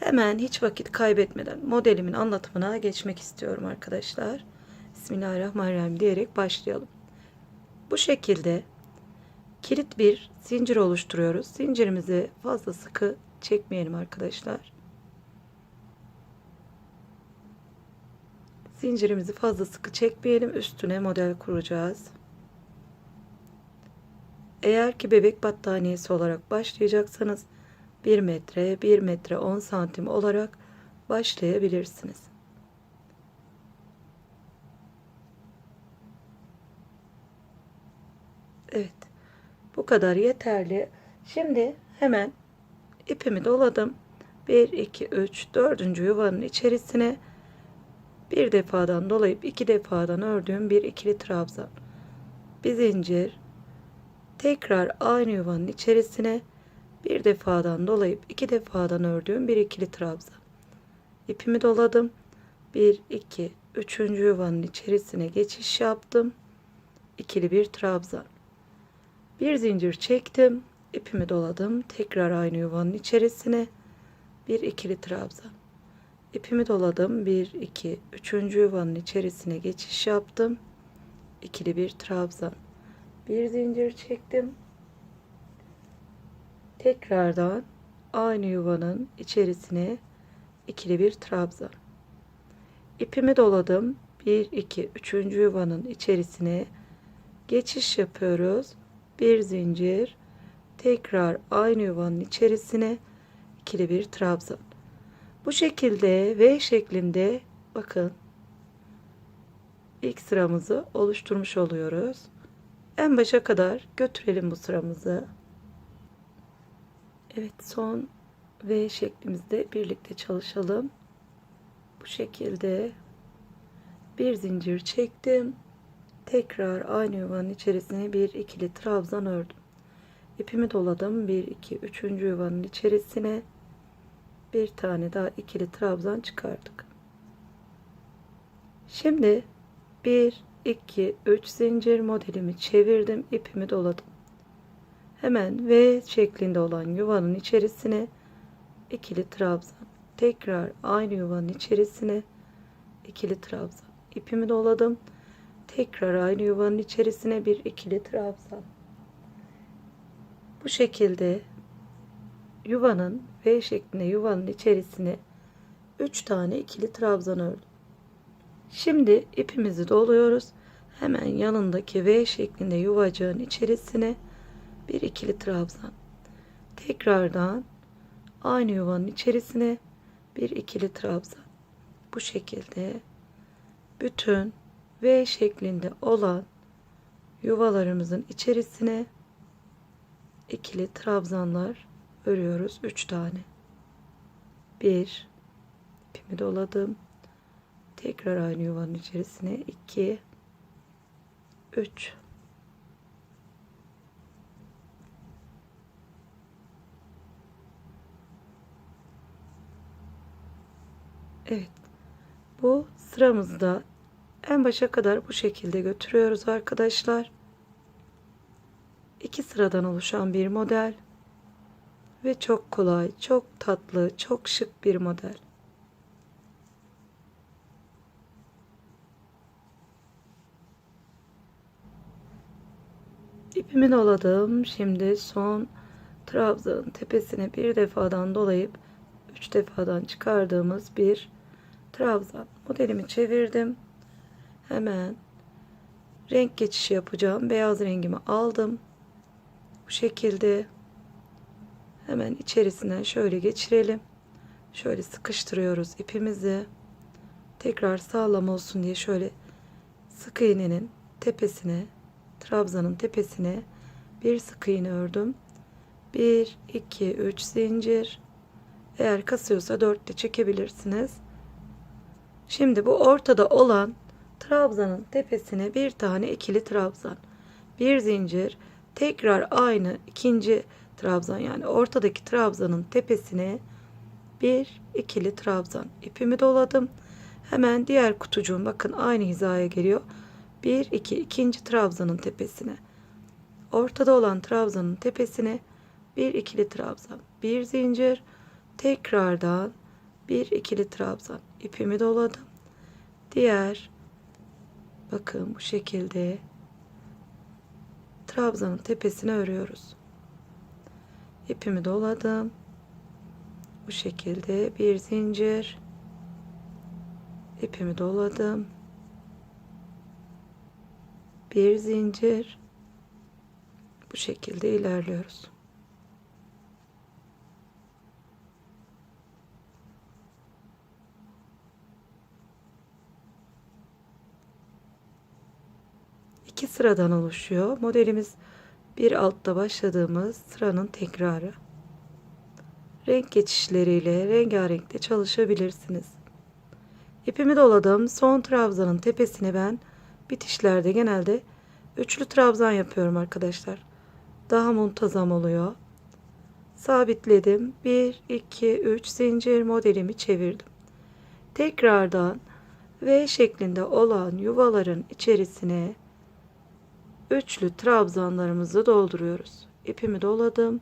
Hemen hiç vakit kaybetmeden modelimin anlatımına geçmek istiyorum arkadaşlar. Bismillahirrahmanirrahim diyerek başlayalım. Bu şekilde kilit bir zincir oluşturuyoruz. Zincirimizi fazla sıkı çekmeyelim arkadaşlar. Zincirimizi fazla sıkı çekmeyelim. Üstüne model kuracağız. Eğer ki bebek battaniyesi olarak başlayacaksanız 1 metre, 1 metre 10 santim olarak başlayabilirsiniz. Evet. Bu kadar yeterli. Şimdi hemen ipimi doladım. 1, 2, 3, 4. yuvanın içerisine bir defadan dolayıp iki defadan ördüğüm bir ikili trabzan. Bir zincir. Tekrar aynı yuvanın içerisine bir defadan dolayıp iki defadan ördüğüm bir ikili trabzan. İpimi doladım. 1, 2, 3. yuvanın içerisine geçiş yaptım. İkili bir trabzan. Bir zincir çektim. ipimi doladım. Tekrar aynı yuvanın içerisine bir ikili trabzan. İpimi doladım. 1, 2, 3. yuvanın içerisine geçiş yaptım. İkili bir trabzan. Bir zincir çektim. Tekrardan aynı yuvanın içerisine ikili bir trabzan. İpimi doladım. 1, 2, 3. yuvanın içerisine geçiş yapıyoruz. Bir zincir. Tekrar aynı yuvanın içerisine ikili bir trabzan. Bu şekilde V şeklinde bakın ilk sıramızı oluşturmuş oluyoruz. En başa kadar götürelim bu sıramızı. Evet son V şeklimizde birlikte çalışalım. Bu şekilde bir zincir çektim. Tekrar aynı yuvanın içerisine bir ikili trabzan ördüm. İpimi doladım. 1 2 3. yuvanın içerisine bir tane daha ikili trabzan çıkardık. Şimdi 1 2 3 zincir modelimi çevirdim. ipimi doladım. Hemen V şeklinde olan yuvanın içerisine ikili trabzan. Tekrar aynı yuvanın içerisine ikili trabzan. İpimi doladım. Tekrar aynı yuvanın içerisine bir ikili trabzan. Bu şekilde yuvanın V şeklinde yuvanın içerisine 3 tane ikili trabzan ördüm. Şimdi ipimizi doluyoruz. Hemen yanındaki V şeklinde yuvacığın içerisine bir ikili trabzan. Tekrardan aynı yuvanın içerisine bir ikili trabzan. Bu şekilde bütün V şeklinde olan yuvalarımızın içerisine ikili trabzanlar örüyoruz. 3 tane. 1 ipimi doladım. Tekrar aynı yuvanın içerisine 2 3 Evet. Bu sıramızda en başa kadar bu şekilde götürüyoruz arkadaşlar. İki sıradan oluşan bir model ve çok kolay, çok tatlı, çok şık bir model. İpimi doladım. Şimdi son trabzanın tepesine bir defadan dolayıp üç defadan çıkardığımız bir trabzan. Modelimi çevirdim. Hemen renk geçişi yapacağım. Beyaz rengimi aldım. Bu şekilde hemen içerisinden şöyle geçirelim. Şöyle sıkıştırıyoruz ipimizi. Tekrar sağlam olsun diye şöyle sık iğnenin tepesine, trabzanın tepesine bir sık iğne ördüm. 1 2 3 zincir. Eğer kasıyorsa 4 de çekebilirsiniz. Şimdi bu ortada olan trabzanın tepesine bir tane ikili trabzan. Bir zincir. Tekrar aynı ikinci trabzan yani ortadaki trabzanın tepesine bir ikili trabzan. İpimi doladım. Hemen diğer kutucuğum bakın aynı hizaya geliyor. Bir iki ikinci trabzanın tepesine. Ortada olan trabzanın tepesine bir ikili trabzan. Bir zincir. Tekrardan bir ikili trabzan ipimi doladım. Diğer bakın bu şekilde trabzanın tepesine örüyoruz. İpimi doladım. Bu şekilde bir zincir ipimi doladım. Bir zincir bu şekilde ilerliyoruz. İki sıradan oluşuyor. Modelimiz bir altta başladığımız sıranın tekrarı. Renk geçişleriyle rengarenkte çalışabilirsiniz. İpimi doladım. Son trabzanın tepesine ben bitişlerde genelde üçlü trabzan yapıyorum arkadaşlar. Daha muntazam oluyor. Sabitledim. 1, 2, 3 zincir modelimi çevirdim. Tekrardan V şeklinde olan yuvaların içerisine üçlü trabzanlarımızı dolduruyoruz. İpimi doladım.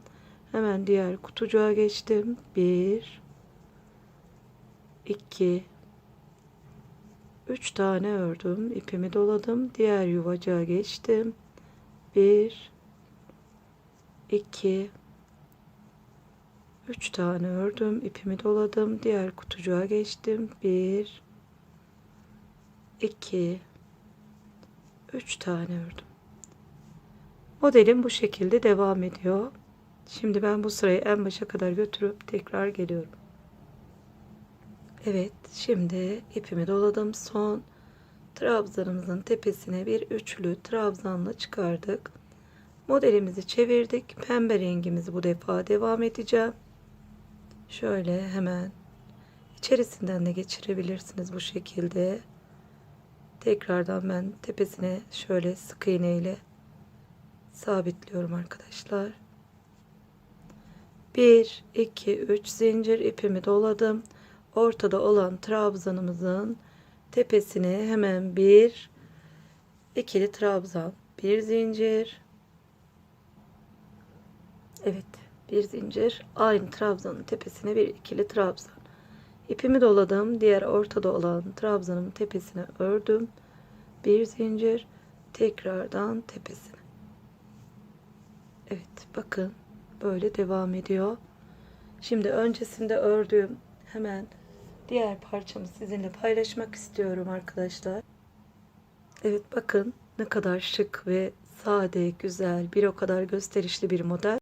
Hemen diğer kutucuğa geçtim. 1 2 3 tane ördüm. İpimi doladım. Diğer yuvacığa geçtim. 1 2 3 tane ördüm. İpimi doladım. Diğer kutucuğa geçtim. 1 2 3 tane ördüm. Modelim bu şekilde devam ediyor. Şimdi ben bu sırayı en başa kadar götürüp tekrar geliyorum. Evet, şimdi ipimi doladım. Son trabzanımızın tepesine bir üçlü trabzanla çıkardık. Modelimizi çevirdik. Pembe rengimizi bu defa devam edeceğim. Şöyle hemen içerisinden de geçirebilirsiniz bu şekilde. Tekrardan ben tepesine şöyle sık iğne ile sabitliyorum arkadaşlar. 1 2 3 zincir ipimi doladım. Ortada olan trabzanımızın tepesine hemen bir ikili trabzan, bir zincir. Evet, bir zincir. Aynı trabzanın tepesine bir ikili trabzan. İpimi doladım. Diğer ortada olan trabzanın tepesine ördüm. Bir zincir. Tekrardan tepesine. Evet, bakın böyle devam ediyor. Şimdi öncesinde ördüğüm hemen diğer parçamı sizinle paylaşmak istiyorum arkadaşlar. Evet bakın ne kadar şık ve sade, güzel, bir o kadar gösterişli bir model.